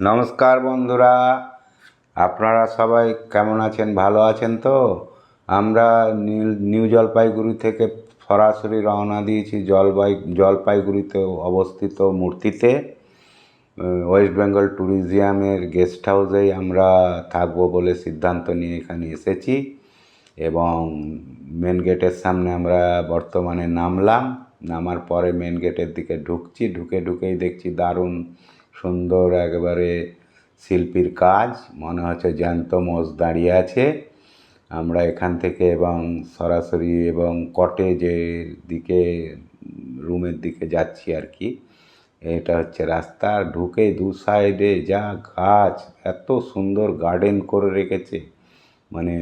নমস্কার বন্ধুরা। আপনারা সবাই কেমন আছেন? ভালো আছেন তো? আমরা নিউ জলপাইগুড়ি থেকে সরাসরি রওনা দিয়েছি জলপাই জলপাইগুড়িতে অবস্থিত মূর্তিতে। ওয়েস্ট বেঙ্গল ট্যুরিজিয়ামের গেস্ট হাউসেই আমরা থাকব বলে সিদ্ধান্ত নিয়ে এখানে এসেছি এবং মেন গেটের সামনে আমরা বর্তমানে নামলাম। নামার পরে মেন গেটের দিকে ঢুকছি। ঢুকে, ঢুকেই দেখছি দারুণ সুন্দর একেবারে শিল্পীর কাজ, মনে হচ্ছে জ্যান্ত মোষ দাঁড়িয়ে আছে। আমরা এখান থেকে এবং সরাসরি এবং কটেজের দিকে, রুমের দিকে যাচ্ছি আর কি। এটা হচ্ছে রাস্তা, ঢুকে দু সাইডে যা গাছ, এত সুন্দর গার্ডেন করে রেখেছে। মানে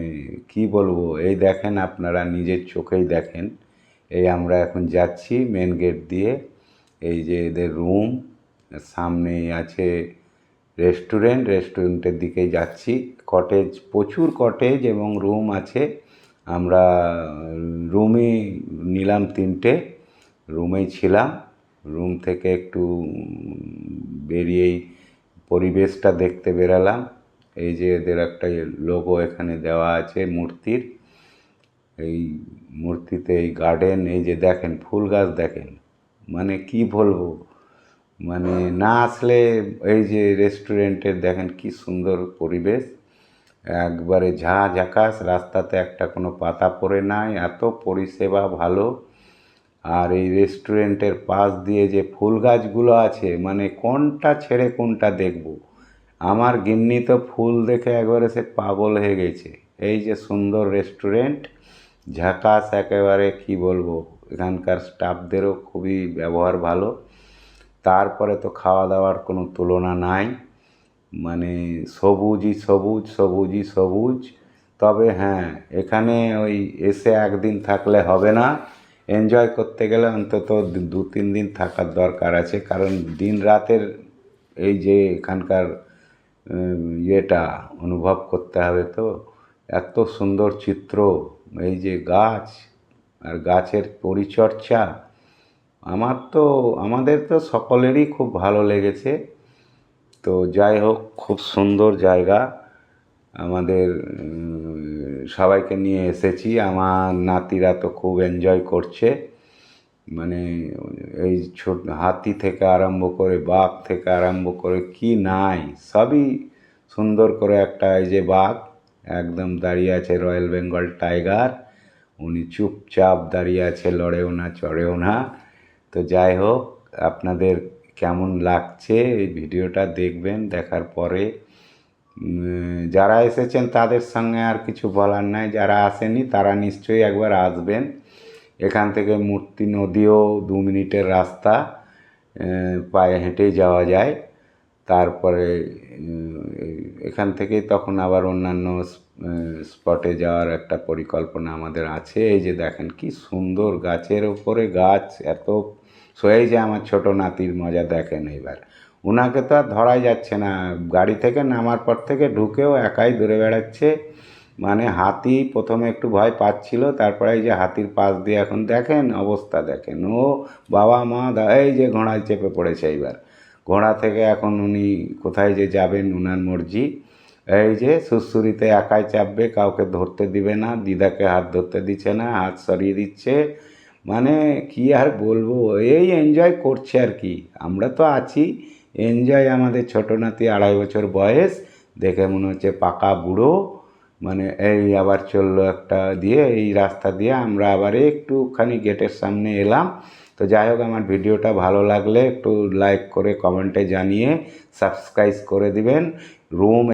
কি বলব, এই দেখেন আপনারা, নিজের চোখেই দেখেন। এই আমরা এখন যাচ্ছি মেন গেট দিয়ে, এই যে এদের রুম। সামনেই আছে রেস্টুরেন্ট, রেস্টুরেন্টের দিকে যাচ্ছি। কটেজ, প্রচুর কটেজ এবং রুম আছে। আমরা রুমে নিলাম তিনটে। রুমেই ছিলাম। রুম থেকে একটু বেরিয়েই পরিবেশটা দেখতে বেরালাম। এই যে এদের একটা লোগো এখানে দেওয়া আছে, মূর্তির। এই মূর্তিতে এই গার্ডেন, এই যে দেখেন, ফুল গাছ দেখেন। মানে কি বলব? মানে না আসলে এই যে রেস্টুরেন্টের দেখেন কি সুন্দর পরিবেশ। একবারে ঝা ঝাকাস রাস্তাতে একটা কোনো পাতা পড়ে নাই, এত পরিষেবা ভালো। আর এই রেস্টুরেন্টের পাশ দিয়ে যে ফুল গাছগুলো আছে মানে কোনটা ছেড়ে কোনটা দেখব? আমার গিন্নি তো ফুল দেখে একবারে সে পাগল হয়ে গেছে। এই যে সুন্দর রেস্টুরেন্ট ঝাকাস একেবারে কি বলব? এখানকার স্টাফদেরও খুবই ব্যবহার ভালো। তারপরে তো খাওয়া দাওয়ার কোনো তুলনা নাই। মানে সবুজই সবুজ সবুজই সবুজ। তবে হ্যাঁ এখানে ওই এসে একদিন থাকলে হবে না। এনজয় করতে গেলে অন্তত দু তিন দিন থাকার দরকার আছে। কারণ দিন রাতের এই যে এখানকার ইয়েটা অনুভব করতে হবে তো। এত সুন্দর চিত্র, এই যে গাছ আর গাছের পরিচর্যা। আমার তো, আমাদের তো সকলেরই খুব ভালো লেগেছে। তো যাই হোক, খুব সুন্দর জায়গা। আমাদের সবাইকে নিয়ে এসেছি। আমার নাতিরা তো খুব এনজয় করছে। মানে এই ছোট, হাতি থেকে আরম্ভ করে বাঘ থেকে আরম্ভ করে কি নাই, সবই সুন্দর করে একটা এই যে বাঘ, একদম দাঁড়িয়ে আছে রয়্যাল বেঙ্গল টাইগার উনি চুপচাপ দাঁড়িয়ে আছে, লড়েও না, চড়েও না। তো যাই হোক, আপনাদের কেমন লাগছে এই ভিডিওটা দেখবেন, দেখার পরে। যারা এসেছেন তাদের সঙ্গে আর কিছু বলার নাই, যারা আসেনি তারা নিশ্চয়ই একবার আসবেন। এখান থেকে মূর্তি নদীও দু মিনিটের রাস্তা পায়ে হেঁটেই যাওয়া যায়। তারপরে এখান থেকেই তখন আবার অন্যান্য স্পটে যাওয়ার একটা পরিকল্পনা আমাদের আছে। এই যে দেখেন কি সুন্দর গাছের ওপরে গাছ, এত সয়েই যে আমার ছোট নাতির মজা দেখেন এবার ওনাকে তো আর ধরাই যাচ্ছে না। গাড়ি থেকে নামার পর থেকে ঢুকেও একাই দূরে বেড়াচ্ছে। মানে হাতি প্রথমে একটু ভয় পাচ্ছিল, তারপরে এই যে হাতির পাশ দিয়ে এখন দেখেন অবস্থা দেখেন। ও বাবা মা, দা এই যে ঘোড়ায় চেপে পড়েছে এইবার। ঘোড়া থেকে এখন উনি কোথায় যে যাবেন, উনার মর্জি। এই যে সুসুরিতে একাই চাপবে, কাউকে ধরতে দিবে না, দিদাকে হাত ধরতে দিচ্ছে না, হাত সরিয়ে দিচ্ছে। মানে কি আর বলব? এই এনজয় করছে আর কি। আমরা তো আছি। এনজয় আমাদের ছোটো নাতি আড়াই বছর বয়স। দেখে মনে হচ্ছে পাকা বুড়ো। মানে এই আবার চলল একটা দিয়ে, এই রাস্তা দিয়ে আমরা আবার একটুখানি গেটের সামনে এলাম। তো যাই হোক, আমার ভিডিওটা ভালো লাগলে একটু লাইক করে কমেন্টে জানিয়ে সাবস্ক্রাইব করে দিবেন। রুম